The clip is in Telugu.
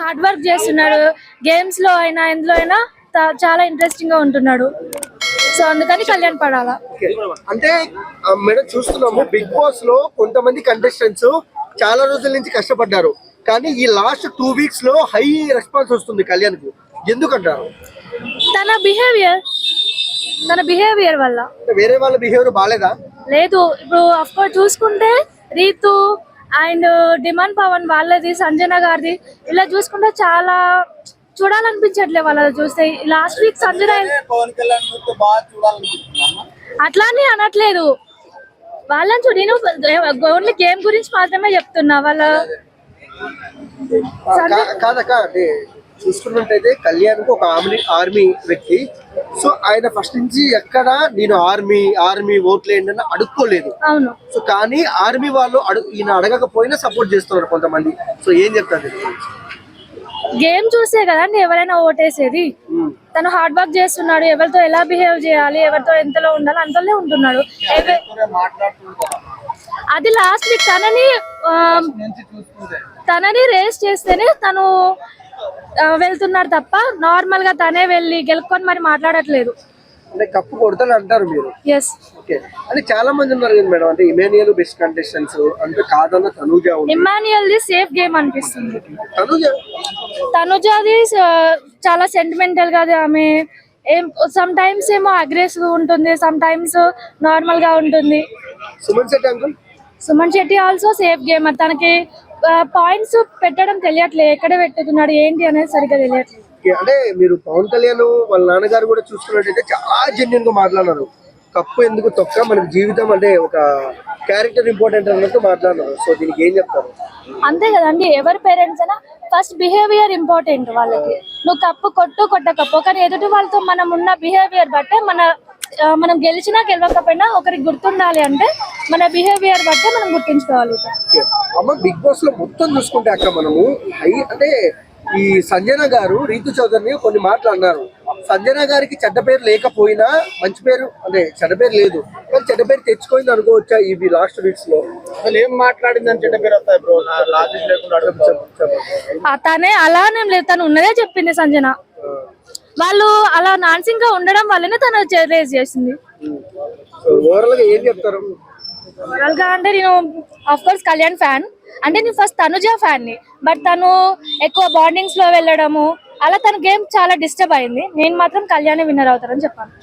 హార్డ్ వర్క్ చేస్తున్నాడు గేమ్స్లో అయినా ఎందులో అయినా చాలా ఇంట్రెస్టింగ్గా ఉంటున్నాడు. సో అందుకని కళ్యాణ్ పడాలా. అంటే మేడం చూస్తున్నాము బిగ్ బాస్లో కొంతమంది కంటెస్టెంట్స్ చాలా రోజుల నుంచి కష్టపడ్డారు. కానీ ఈ లాస్ట్ టూ వీక్స్లో హై రెస్పాన్స్ వస్తుంది కళ్యాణ్కు ఎందుకంటారు? తన బిహేవియర్ తన బిహేవియర్ వల్ల. వేరే వాళ్ళ బిహేవియర్ బాగాలేదా లేదు ఇప్పుడు అఫ్ కోర్స్ చూసుకుంటే రీతు అండ్ డిమాండ్ పవన్ వాళ్ళది సంజన గారిది ఇలా చూసుకుంటే చాలా చూడాలనిపించట్లే వాళ్ళది చూస్తే. లాస్ట్ వీక్ సంజన పవన్ కళ్యాణ్ మూర్తి బాగా చూడాలనుకుంటున్నాను అట్లా అని అనట్లేదు. వాళ్ళని చూడు నేను ఓన్లీ గేమ్ గురించి మాత్రమే చెప్తున్నా. వాళ్ళ చూసుకున్నట్టయితే కళ్యాణ్కు ఒక ఆర్మీ ఆర్మీ వ్యక్తి. సో ఆయన ఫస్ట్ నుంచి ఎక్కడ నేను ఆర్మీ ఆర్మీ ఓట్లేండి అని అడుక్కోలేదు. అవును. సో కానీ ఆర్మీ వాళ్ళు అడుగు ఈయన అడగకపోయినా సపోర్ట్ చేస్తున్నారు కొంతమంది. సో ఏం చెప్తారు? గేమ్ చూసే కదండి ఎవరైనా ఓటేసేది. తను హార్డ్ వర్క్ చేస్తున్నాడు ఎవరితో ఎలా బిహేవ్ చేయాలి ఎవరితో ఎంతలో ఉండాలి అంతలో ఉంటున్నాడు. అది లాస్ట్ వీక్ తనని తనని రేస్ చేస్తేనే తను ఆ, వెళ్తున్నాడు తప్ప నార్మల్గా తనే వెళ్ళి గెలుకొని మరి మాట్లాడట్లేదు. అంటే కప్పు కొడతాను అంటారు మీరు? Yes okay. అంటే చాలా మంది ఉన్నారు కదా మేడం అంటే ఇమానియల్ బెస్ట్ కంటెస్టెంట్స్ అంటే కాదన్న తనూజ ఉంది. ఇమాన్యుయల్ ది సేఫ్ గేమ్ అనిపిస్తుంది. తనూజ? తనుజాది చాలా సెంటిమెంటల్గా ఆమె ఏం సమ్ టైమ్స్ ఏమో అగ్రెసివ్ ఉంటుంది సమ్ టైమ్స్ నార్మల్గా ఉంటుంది. Suman Shetty uncle Suman Shetty also safe gamer తనకి పాయింట్స్ పెట్టడం తెలియట్లేదు ఎక్కడ పెట్టుతున్నాడు ఏంటి అనేది సరిగ్గా తెలియట్లేదు అంటే మీరు పవన్ కళ్యాణ్ వాళ్ళ నాన్నగారు కూడా చూసుకున్నట్టయితే చాలా జెన్యున్గా మాట్లాడినారు. కప్పు ఎందుకు తొక్క? మనకి జీవితం అంటే ఒక క్యారెక్టర్ ఇంపార్టెంట్ అన్నట్టు మాట్లాడినారు. సో దీనికి ఏం చెప్తారు? అంతే కదండి ఎవరి పేరెంట్స్ అయినా ఫస్ట్ బిహేవియర్ ఇంపార్టెంట్ వాళ్ళకి. నువ్వు కప్పు కొట్టు కొట్టకపో. కానీ ఎదుటి వాళ్ళతో మనం ఉన్న బిహేవియర్ బట్టే మన మనం గెలిచినా గెలవకపోయినా ఒకరికి గుర్తుండాలి అంటే మన బిహేవియర్ బట్టే మనం గుర్తుంచుకోగలుగుతాం. అమ్మ బిగ్ బాస్లో మొత్తం చూసుకుంటే అక్క మనము హై అంటే ఈ సంజన గారు రీతు చౌదరిని కొన్ని మాటలు అన్నారు. సంజన గారికి చెడ్డ పేరు లేకపోయినా మంచి పేరు అంటే చెడ్డ పేరు లేదు. కానీ చెడ్డ పేరు తెచ్చుకోయింది అనుకోవచ్చా ఇవి లాస్ట్ వీక్స్లో? అసలు ఏం మాట్లాడిందని చెడ్డ పేరు వస్తాయి బ్రో? లాజిక్ లేకుండా తనే అలానేం లేదు. తను ఉన్నదే చెప్పింది సంజన. వాళ్ళు అలా నాన్సింగ్గా ఉండడం వల్లనే తను రేజ్ చేసింది. ఓవరాల్గా ఏం చెప్తారు? ఓవరాల్గా అంటే నేను ఆఫ్ కోర్స్ కళ్యాణ్ ఫ్యాన్ అంటే నేను ఫస్ట్ తనుజ ఫ్యాన్ని బట్ తను ఎక్కువ బాండింగ్స్లో వెళ్ళడము అలా తన గేమ్ చాలా డిస్టర్బ్ అయింది. నేను మాత్రం కళ్యాణ్ విన్నర్ అవుతారని చెప్పాను.